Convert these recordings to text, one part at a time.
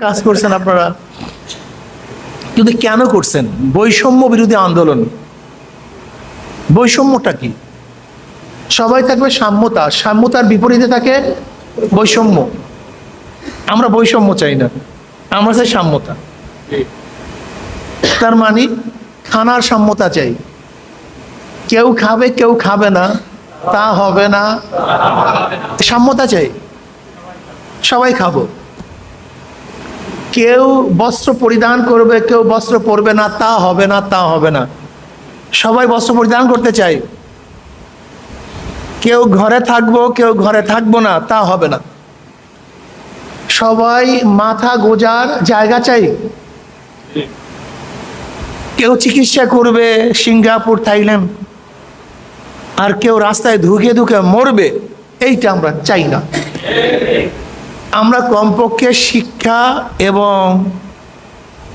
কাজ করছেন আপনারা? কিন্তু কেন করছেন? বৈষম্য বিরোধী আন্দোলন। বৈষম্যটা কি? সবাই থাকবে সাম্যতা, সাম্যতার বিপরীতে থাকে বৈষম্য। আমরা বৈষম্য চাই না, আমরা চাই সাম্যতা। তার মানে খানার সাম্যতা চাই। কেউ খাবে কেউ খাবে না, তা হবে না। সাম্যতা চাই। সবাই খাব। কেউ বস্ত্র পরিধান করবে, কেউ বস্ত্র পরবে না, তা হবে না, তা হবে না। সবাই বস্ত্র পরিধান করতে চাই। কেউ ঘরে থাকব, কেউ ঘরে থাকব না, তা হবে না। সবাই মাথা গোজার জায়গা চাই। কেউ চিকিৎসা করবে সিঙ্গাপুর, থাইল্যান্ড, আর কেউ রাস্তায় ধুকে ধুকে মরবে, এইটা আমরা চাই না। আমরা কমপক্ষে শিক্ষা এবং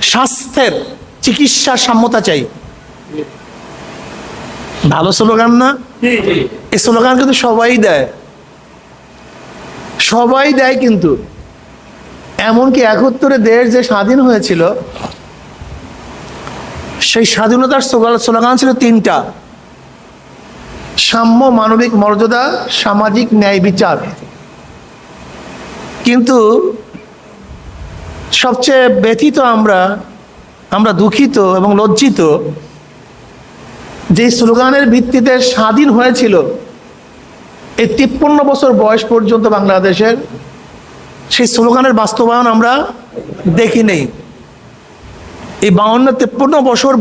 স্বাস্থ্যের চিকিৎসার সাম্যতা চাই। ভালো স্লোগান না? এই স্লোগান কিন্তু সবাই দেয়। সবাই দেয় কিন্তু। এমনকি একত্তরে দেশ যে স্বাধীন হয়েছিল সেই স্বাধীনতার স্লোগান- স্লোগান ছিল তিনটা। সাম্য মানবিক মর্যাদা সামাজিক ন্যায় বিচার। কিন্তু সবচেয়ে ব্যথিত আমরা আমরা দুঃখিত এবং লজ্জিত যে স্লোগানের ভিত্তিতে স্বাধীন হয়েছিল এই তিপ্পান্ন বছর বয়স পর্যন্ত বাংলাদেশের, সেই স্লোগানের বাস্তবায়ন আমরা দেখি নেই। এই বাউন্ন, তিপ্পান্ন বছর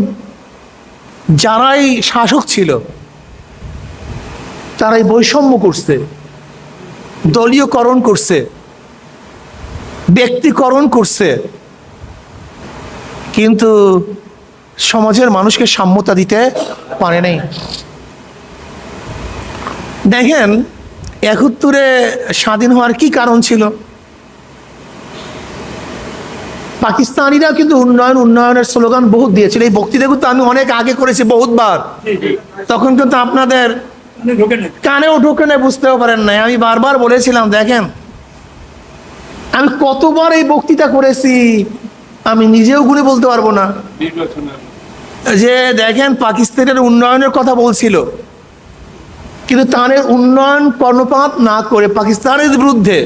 যারাই শাসক ছিল, তারাই বৈষম্য করছে, দলীয়করণ করছে ব্যক্তিকরণ করছে। কিন্তু সমাজের মানুষকে সাম্যতা দিতে পারে নাই। দেখেন একত্তরে স্বাধীন হওয়ার কি কারণ ছিল? পাকিস্তানিরা কিন্তু উন্নয়ন উন্নয়নের স্লোগান বহুত দিয়েছিল। এই বক্তৃতা কিন্তু আমি অনেক আগে করেছি বহুতবার। তখন কিন্তু আপনাদের কানেও ঢোকে না বুঝতেও পারেন নাই। আমি বারবার বলেছিলাম দেখেন আমি কতবার এই বক্তৃতা করেছি, আমি নিজেও গুনে বলতে পারব না। যে দেখেন পাকিস্তানের উন্নয়নের কথা বলছিল, কিন্তু তাদের উন্নয়ন কর্ণপাত না করে পাকিস্তানের বিরুদ্ধে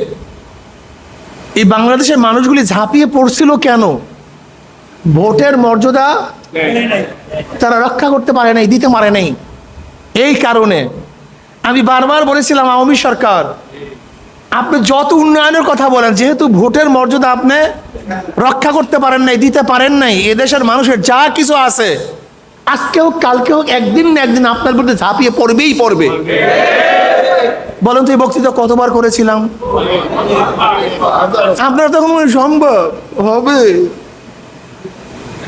এই বাংলাদেশের মানুষগুলি ঝাঁপিয়ে পড়ছিল কেন? ভোটের মর্যাদা তারা রক্ষা করতে পারে নাই, দিতে পারে নাই। এই কারণে আমি বারবার বলেছিলাম, আওয়ামী সরকার আপনি যত উন্নয়নের কথা বলেন, যেহেতু ভোটের মর্যাদা আপনি রক্ষা করতে পারেন নাই, দিতে পারেন নাই, এদেশের মানুষের যা কিছু আছে, আজকে হোক, কালকে হোক, একদিন না একদিন আপনার বিরুদ্ধে ঝাঁপিয়ে পড়বেই পড়বে। বলেন তো, এই বক্তৃতা কতবার করেছিলাম? আপনার তখন সম্ভব হবে।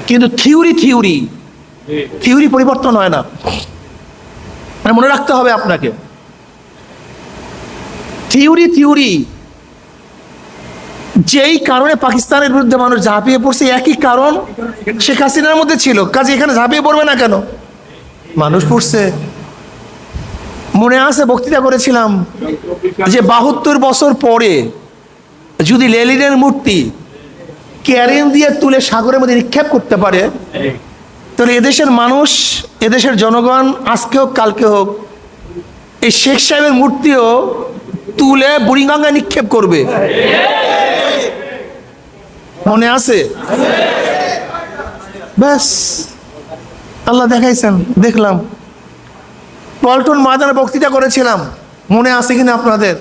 কিন্তু থিওরি থিওরি থিওরি পরিবর্তন হয় না। মানে মনে রাখতে হবে আপনাকে। থিওরি থিওরি যেই কারণে পাকিস্তানের বিরুদ্ধে মানুষ ঝাঁপিয়ে পড়ছে, একই কারণ শেখ হাসিনার মধ্যে ছিল। কাজে এখানে ঝাঁপিয়ে পড়বে না কেন? মানুষ পড়ছে। মনে আছে, বক্তৃতা করেছিলাম যে বাহাত্তর বছর পরে যদি লেলিনের মূর্তি ক্যারেন দিয়ে তুলে সাগরের মধ্যে নিক্ষেপ করতে পারে, তাহলে এদেশের মানুষ, এদেশের জনগণ আজকে হোক, কালকে হোক, এই শেখ সাহেবের মূর্তিও তুলে বুড়িগঙ্গায় নিক্ষেপ করবে। মনে আছে? ব্যাস। আল্লাহ দেখাইছেন, দেখলাম। পল্টন ময়দানে বক্তৃতা করেছিলাম। মনে আছে কিনা আপনাদের?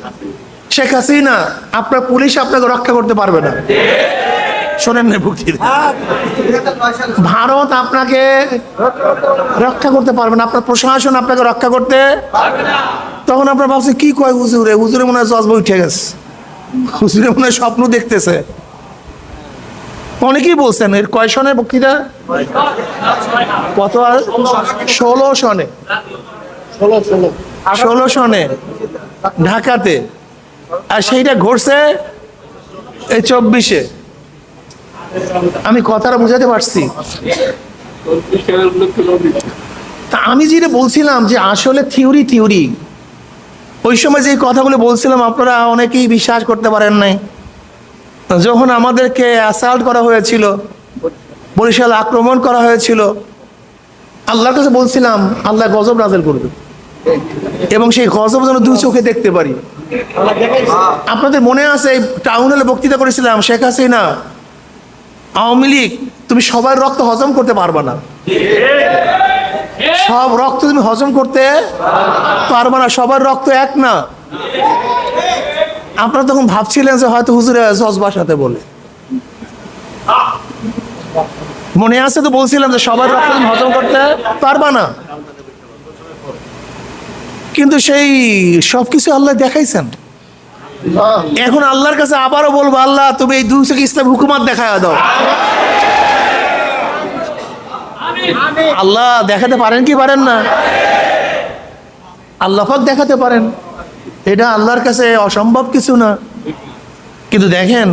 শেখ হাসিনা, আপনার পুলিশ আপনাকে রক্ষা করতে পারবে না। শোনেন না বক্তৃতা। ভারত আপনাকে রক্ষা করতে পারবে না। আপনার প্রশাসন আপনাকে রক্ষা করতে তখন আপনার ভাবছে কি কয় হুজুরে? হুজুরে মনে হয় জজবা উঠে গেছে। হুজুরে মনে হয় স্বপ্ন দেখতেছে। অনেকেই বলছেন, এর কয় সনের বক্তৃতা? কত আর? ষোলো সনে। ষোলো সনে। ঢাকাতে। আর সেইটা ঘটছে এই চব্বিশে। আমি কথাটা বুঝাতে পারছি। তা আমি যেটা বলছিলাম যে আসলে থিওরি থিওরি ওই সময় যে কথাগুলো বলছিলাম, আপনারা অনেকেই বিশ্বাস করতে পারেন নাই। যখন আমাদেরকে অ্যাসাল্ট করা হয়েছিল, বরিশাল আক্রমণ করা হয়েছিল, আল্লাহর কাছে বলছিলাম, আল্লাহ গজব নাজেল করবে। এবং সেই গজব যেন দুই চোখে দেখতে পারি। আপনাদের মনে আছে, এই টাউন হলে বক্তৃতা করেছিলাম, শেখ হাসিনা, আওয়ামী লীগ, তুমি সবার রক্ত হজম করতে পারবে না। সব রক্ত তুমি হজম করতে পারবে না সবার রক্ত এক না। আপনারা তখন ভাবছিলেন যে হয়তো হুজুরে জজবার সাথে বলে। মনে আছে তো বলছিলাম যে সবার রক্ত তুমি হজম করতে পারবা না। কিন্তু সেই সবকিছু আল্লাহ দেখাইছেন। এখন আল্লাহর কাছে আবারও বলব আল্লাহ তুমি এই দুই ইসলাম হুকুমাত দেখায় দাও। আল্লাহ দেখাতে পারেন কি পারেন না? আল্লাহ পাক দেখাতে পারেন। এটা আল্লাহর কাছে অসম্ভব কিছু না। কিন্তু দেখেন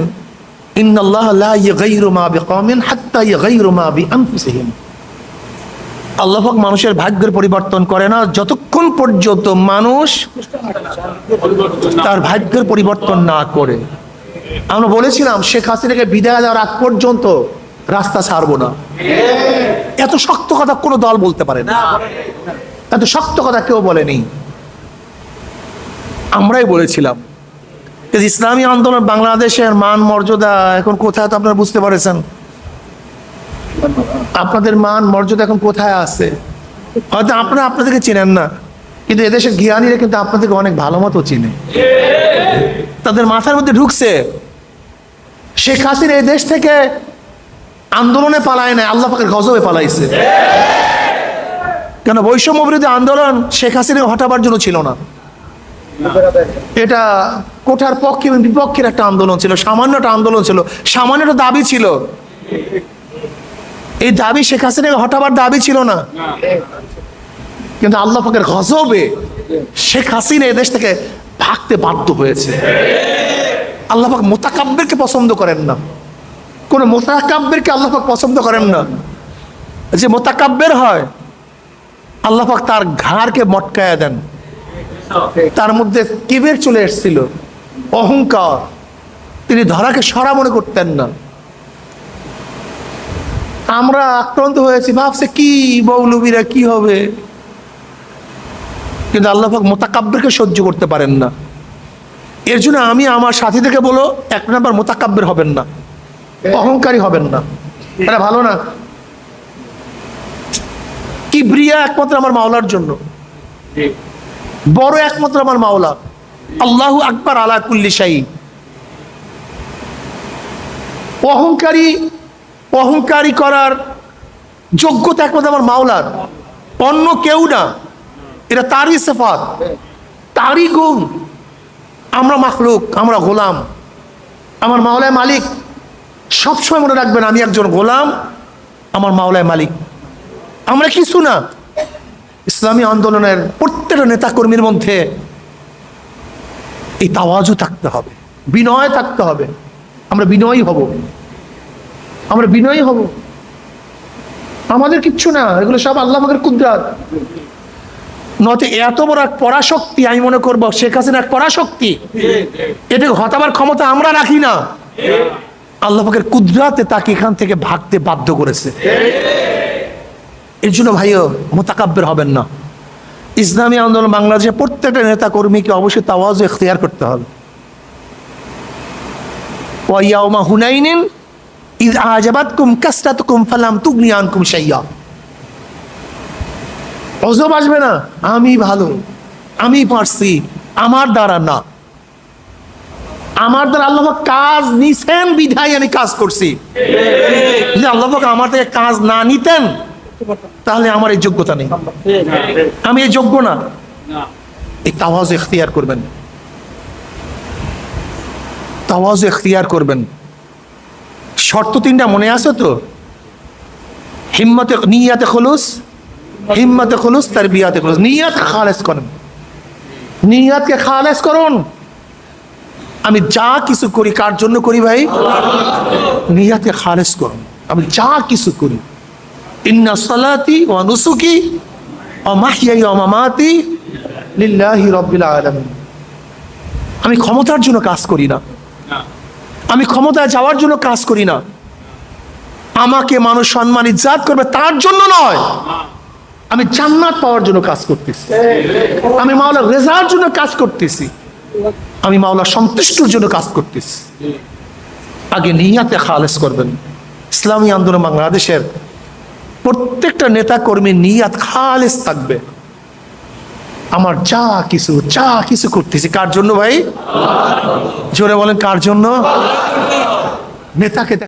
আল্লাহ পাক মানুষের ভাগ্যের পরিবর্তন করে না, যতক্ষণ পর্যন্ত মানুষ তার ভাগ্যের পরিবর্তন না করে। আমরা বলেছিলাম, শেখ হাসিনাকে বিদায় দেওয়ার আগ পর্যন্ত রাস্তা ছাড়বো না। এত শক্ত কথা কোনো দল বলতে পারে না। এত শক্ত কথা কেউ বলেনি। আমরাই বলেছিলাম ইসলামী আন্দোলন বাংলাদেশের মান, মর্যাদা এখন কোথায় তো আপনারা বুঝতে পারেছেন? আপনাদের মান, মর্যাদা এখন কোথায় আছে? হয়তো আপনারা আপনাদেরকে চেনেন না, কিন্তু এদেশের জ্ঞানীরা কিন্তু আপনাদেরকে অনেক ভালো মতো চিনে। তাদের মাথার মধ্যে ঢুকছে, শেখ হাসিনা এই দেশ থেকে আন্দোলনে পালায় নাই, আল্লাহ পাকের গজবে পালাইছে। কেন বৈষম্য বিরোধী আন্দোলন শেখ হাসিনা হটাবার জন্য ছিল না। এটা কোঠার পক্ষে এবং বিপক্ষের একটা আন্দোলন ছিল, সামান্য একটা আন্দোলন ছিল, সামান্য একটা দাবি ছিল। এই দাবি শেখ হাসিনাকে হটাবার দাবি ছিল না। কিন্তু আল্লাহ পাকের গজবে শেখ হাসিনা এদেশ থেকে ভাগতে বাধ্য হয়েছে। আল্লাহ পাক মোতাকাব্যেরকে পছন্দ করেন না। কোন মোতাকাব্যেরকে আল্লাহ পাক পছন্দ করেন না। যে মোতাকাব্যের হয়, আল্লাহ পাক তার ঘাড়কে মটকায়া দেন। তার মধ্যে কিবের চলে এসেছিল, অহংকার। তিনি ধরাকে সরা মনে করতেন না। আমরা আক্রান্ত হয়েছি, ভাবছে কি বৌলবীরা কি হবে? কিন্তু আল্লাহ পাক মোতাকাব্যেরকে সহ্য করতে পারেন না। এর জন্য আমি আমার সাথীদেরকে বলো, এক নাম্বার মোতাকাব্যের হবেন না। অহংকারী হবেন না। এটা ভালো না? কিবরিয়া একমাত্র আমার মাওলার জন্য। বড় একমাত্র আমার মাওলা। আল্লাহু আকবর আলা কুল্লি শাহী অহংকারী অহংকারী করার যোগ্যতা একমাত্র আমার মাওলার। অন্য কেউ না। এটা তারই সেফাত। তারই গুণ। আমরা মাখলুক আমরা গোলাম। আমার মাওলায় মালিক। সবসময় মনে রাখবেন, আমি একজন গোলাম, আমার মাওলায় মালিক। আমরা কিছু না। ইসলামী আন্দোলনের প্রত্যেকটা নেতাকর্মীর মধ্যে এই তাওয়াজও থাকতে হবে, বিনয় থাকতে হবে। আমরা বিনয়ী হব। আমরা বিনয়ী হব। আমাদের কিচ্ছু না, এগুলো সব আল্লাহ পাকের কুদরাত। নয়তো এত বড় এক পরাশক্তি, আমি মনে করব শেখ হাসিনা এক পরাশক্তি। এটাকে হতাবার ক্ষমতা আমরা রাখি না। আল্লাহ পাকের কুদরাতে তাকে এখান থেকে ভাগতে বাধ্য করেছে। এর জন্য ভাইও মোতাকাব্যের হবেন না। ইসলামী আন্দোলন বাংলাদেশের প্রত্যেকটা নেতা কর্মীকে অবশ্যই তাওয়াজ এখতিয়ার করতে হবে। অজব আসবে না? আমি ভালো, আমি পারছি, আমার দ্বারা না। আমার দ্বারা আল্লাহ কাজ নিছেন, বিধায় আমি কাজ করছি। যদি আল্লাহ আমার থেকে কাজ না নিতেন, তাহলে আমার এই যোগ্যতা নেই। আমি এই যোগ্য না। এই তাওয়াজ এখতিয়ার করবেন। তাওয়াজ এখতিয়ার করবেন। শর্ত তিনটা মনে আছে তো? হিম্মতে, নিয়াতে খলুস, হিম্মতে খলুস তার বিয়াতে খলুস। নিয়াত খালেস করেন। নিয়াতকে খালেস করুন। আমি যা কিছু করি, কার জন্য করি ভাই? নিয়াতকে খারেজ করুন। আমি যা কিছু করি। ইন্না সালাতি ওয়া নুসুকি ওয়া মাহইয়াই ওয়া মামাতি লিল্লাহি রাব্বিল আলামিন। আমি ক্ষমতার জন্য কাজ করি না। আমি ক্ষমতায় যাওয়ার জন্য কাজ করি না। আমাকে মানুষ সম্মান ইজ্জাত করবে তার জন্য নয়। আমি জান্নাত পাওয়ার জন্য কাজ করতেছি। আমি মাওলার রেজাল্ট জন্য কাজ করতেছি। আমি মাওলা সন্তুষ্টর জন্য কাজ করতেছি। আগে নিয়াতে খালেস করবেন। ইসলামী আন্দোলন বাংলাদেশের প্রত্যেকটা নেতা কর্মী নিয়াত খালেস থাকবে। আমার যা কিছু যা কিছু করতেছি, কার জন্য ভাই? জোরে বলেন, কার জন্য? নেতাকে